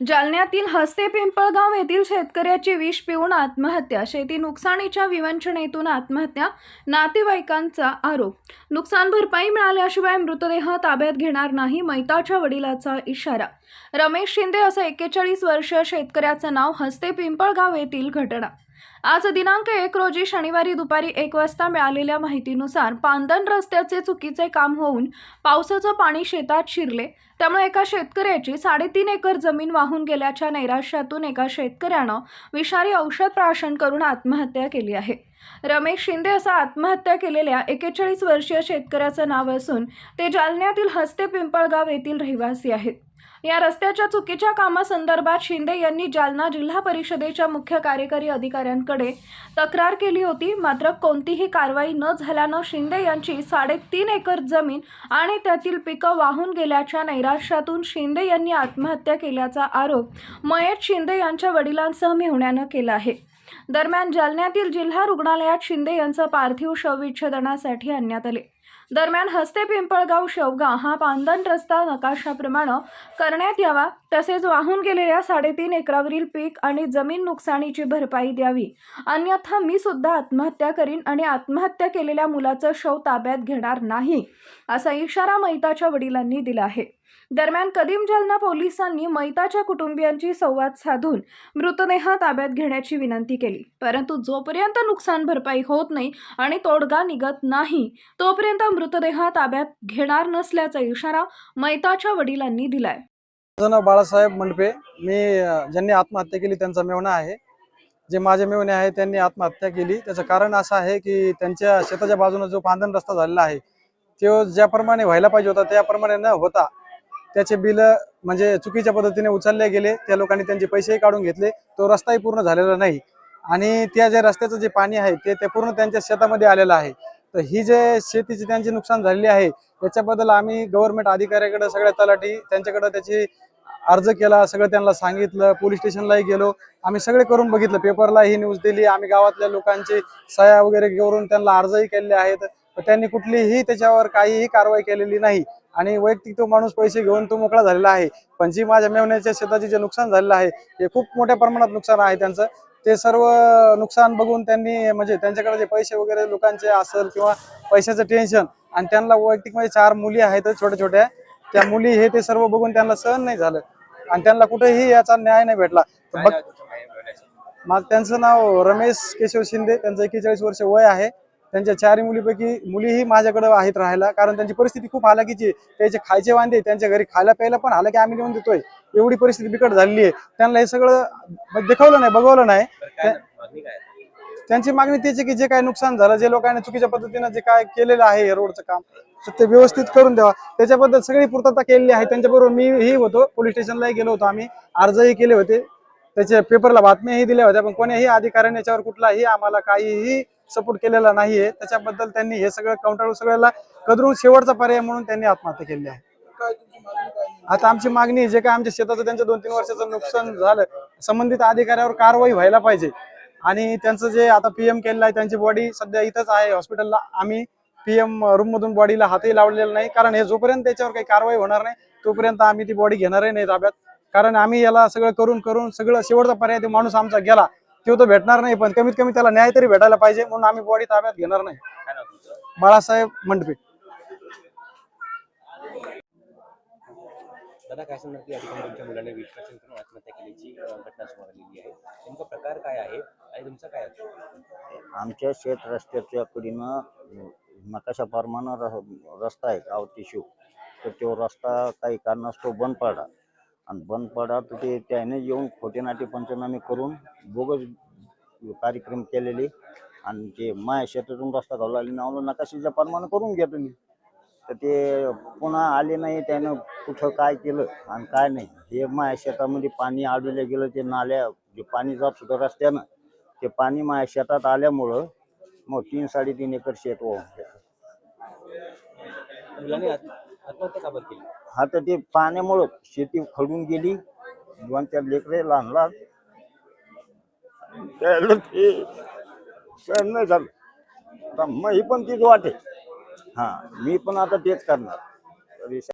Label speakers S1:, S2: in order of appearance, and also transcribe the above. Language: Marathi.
S1: जालन्यातील हस्ते पिंपळगाव येथील शेतकऱ्याची विष पिऊन आत्महत्या शेती नुकसानीच्या विवंचनेतून आत्महत्या नातेवाईकांचा आरोप. नुकसान भरपाई मिळाल्याशिवाय मृतदेह ताब्यात घेणार नाही मैताच्या वडिलाचा इशारा. रमेश शिंदे असं एक्केचाळीस वर्षीय शेतकऱ्याचं नाव हस्ते पिंपळगाव येथील घटना. आज दिनांक एक रोजी शनिवारी दुपारी एक वाजता मिळालेल्या माहितीनुसार पांदन रस्त्याचे चुकीचे काम होऊन पावसाचं पाणी शेतात शिरले. त्यामुळे एका शेतकऱ्याची साडेतीन एकर जमीन वाहून गेल्याच्या नैराश्यातून एका शेतकऱ्यानं विषारी औषध प्राशन करून आत्महत्या केली आहे. रमेश शिंदे असं आत्महत्या केलेल्या एकेचाळीस वर्षीय शेतकऱ्याचं नाव असून ते जालन्यातील हस्ते पिंपळगाव येथील रहिवासी आहेत. या रस्त्याच्या चुकीच्या कामासंदर्भात शिंदे यांनी जालना जिल्हा परिषदेच्या मुख्य कार्यकारी अधिकाऱ्यांकडे तक्रार केली होती. मात्र कोणतीही कारवाई न झाल्यानं शिंदे यांची साडेतीन एकर जमीन आणि त्यातील पिकं वाहून गेल्याच्या नैराश्यातून शिंदे यांनी आत्महत्या केल्याचा आरोप मयत शिंदे यांच्या वडिलांसह मेहुण्यानं केला आहे. दरम्यान जालन्यातील जिल्हा रुग्णालयात शिंदे यांचं पार्थिव शवविच्छेदनासाठी आणण्यात आले. दरम्यान हस्ते पिंपळगाव शेवगा हा पांदन रस्ता नकाशाप्रमाणे करण्यात यावा तसेच वाहून गेलेल्या साडेतीन एकरावरील पीक आणि जमीन नुकसानीची भरपाई द्यावी. अन्यथा मी सुद्धा आत्महत्या करीन आणि आत्महत्या केलेल्या मुलाचं शव ताब्यात घेणार नाही असा इशारा मैताच्या वडिलांनी दिला आहे. दरम्यान कदीम जालना पोलिसांनी मैताच्या कुटुंबियांची संवाद साधून मृतदेह ताब्यात घेण्याची विनंती केली. परंतु जोपर्यंत नुकसान भरपाई होत नाही आणि तोडगा निघत नाही तोपर्यंत मृतदेह ताब्यात घेणार नसल्याचा इशारा मैताच्या वडिलांनी दिलाय.
S2: माझं नाव बाळासाहेब मंडपे. मी ज्यांनी आत्महत्या केली त्यांचा मेवणा आहे. जे माझे मेवणे आहे त्यांनी आत्महत्या केली. त्याचं कारण असं आहे की त्यांच्या शेताच्या बाजूने जो पांधन रस्ता झालेला आहे तो ज्याप्रमाणे व्हायला पाहिजे होता त्याप्रमाणे न होता त्याचे बिल म्हणजे चुकीच्या पद्धतीने उचलले गेले. त्या लोकांनी त्यांचे पैसेही काढून घेतले. तो रस्ताही पूर्ण झालेला नाही. आणि त्या ज्या रस्त्याचं जे पाणी आहे ते ते पूर्ण त्यांच्या शेतामध्ये आलेलं आहे. तर ही जे शेतीची त्यांची नुकसान झालेली आहे याच्याबद्दल आम्ही गव्हर्नमेंट अधिकाऱ्याकडे सगळ्या तलाठी त्यांच्याकडे त्याची अर्ज केला सगळं त्यांना सांगितलं. पोलीस स्टेशनलाही गेलो. आम्ही सगळे करून बघितलं. पेपरला ही न्यूज दिली. आम्ही गावातल्या लोकांची सह्या वगैरे करून त्यांना अर्जही केलेले आहेत. त्यांनी कुठलीही त्याच्यावर काहीही कारवाई केलेली नाही. आणि वैयक्तिक तो माणूस पैसे घेऊन तो मोकळा झालेला आहे. पण जी माझ्या मेवण्याच्या शेताचे जे नुकसान झालेलं आहे हे खूप मोठ्या प्रमाणात नुकसान आहे त्यांचं. ते सर्व नुकसान बघून त्यांनी म्हणजे त्यांच्याकडे जे पैसे वगैरे लोकांचे असेल किंवा पैशाचं टेन्शन आणि त्यांना वैयक्तिक म्हणजे चार मुली आहेत छोट्या छोट्या त्या मुली हे ते सर्व बघून त्यांना सहन नाही झालं. आणि त्यांना कुठेही याचा न्याय नाही भेटला. मग त्यांचं नाव रमेश केशव शिंदे त्यांचं एकेचाळीस वर्ष वय आहे. त्यांच्या चारही मुलीपैकी मुलीही माझ्याकडे आहेत राहायला. कारण त्यांची परिस्थिती खूप हालाकीची. त्याचे खायचे वांदे त्यांच्या घरी खायला प्यायला पण हालाकी आम्ही लिहून देतोय. एवढी परिस्थिती बिकट झालेली आहे. त्यांना हे सगळं दाखवलं नाही बघवलं नाही. त्या- त्यांची मागणी तीच की जे काय नुकसान झालं जे लोकांनी चुकीच्या पद्धतीनं जे काय केलेलं आहे हे रोडचं काम ते व्यवस्थित करून द्यावा. त्याच्याबद्दल सगळी पूर्तता केलेली आहे. त्यांच्याबरोबर मी ही होतो. पोलीस स्टेशनलाही गेलो होतो आम्ही. अर्जही केले होते. त्याच्या पेपरला बातम्याही दिल्या होत्या पण कोण्याही अधिकाऱ्याने याच्यावर कुठलाही आम्हाला काहीही सपोर्ट केलेला नाहीये. त्याच्याबद्दल त्यांनी हे सगळं काउंटर सगळ्याला कदरून शेवटचा पर्याय म्हणून त्यांनी आत्महत्या केली आहे. आता आमची मागणी जे काय आमच्या शेताचं त्यांच्या दोन तीन वर्षाचं नुकसान झालं संबंधित अधिकाऱ्यावर कारवाई व्हायला पाहिजे. आणि त्यांचं जे आता पीएम केलेलं आहे त्यांची बॉडी सध्या इथंच आहे हॉस्पिटलला आम्ही पीएम रूम मधून बॉडीला हातही लावलेला नाही कारण हे जोपर्यंत त्याच्यावर काही कारवाई होणार नाही तोपर्यंत आम्ही ती बॉडी घेणारही नाही ताब्यात. कारण आम्ही याला सगळं करून करून सगळं शेवटचा पर्याय ते माणूस आमचा गेला. तो तर भेटणार नाही पण कमीत कमी त्याला न्याय तरी भेटायला पाहिजे म्हणून आम्ही बॉडी ताब्यात घेणार नाही. बाळासाहेब मंडपे
S3: दादा काय सांगणार की या ठिकाणी तुमच्या मुलाने विश्वासन करून आत्महत्या केल्याची घटना समोर आलेली आहे. नेमका प्रकार काय आहे आणि तुमचा काय आहे?
S4: आमच्या शेत रस्त्याच्या कडीनं नकाशाप्रमाणे र- रस्ता आहे गावठी शिव. तर तो रस्ता काही कारणास्तव बंद पडला. आणि बंद पडला तर ते त्याने येऊन खोटेनाटे पंचनामे करून बोगस कार्यक्रम केलेले. आणि ते माया शेतातून रस्ता घालवला नावलं नकाशाच्या प्रमाणे करून घ्या तुम्ही. तर ते पुन्हा आले नाही त्यानं कुठं काय केलं आणि काय नाही. हे माया शेतामध्ये पाणी अडवलं गेलं ते नाल्या जे पाणी जात होतं रस्त्यानं ते पाणी माझ्या शेतात आल्यामुळं मग तीन साडेतीन एकर शेत वाहून हा तर ते पाण्यामुळं शेती खडून गेली. दोन चार लेकरे लहान लहान त्याला ते सहन नाही झालं. आता मी पण तीच वाटे. हां मी पण आता तेच करणार.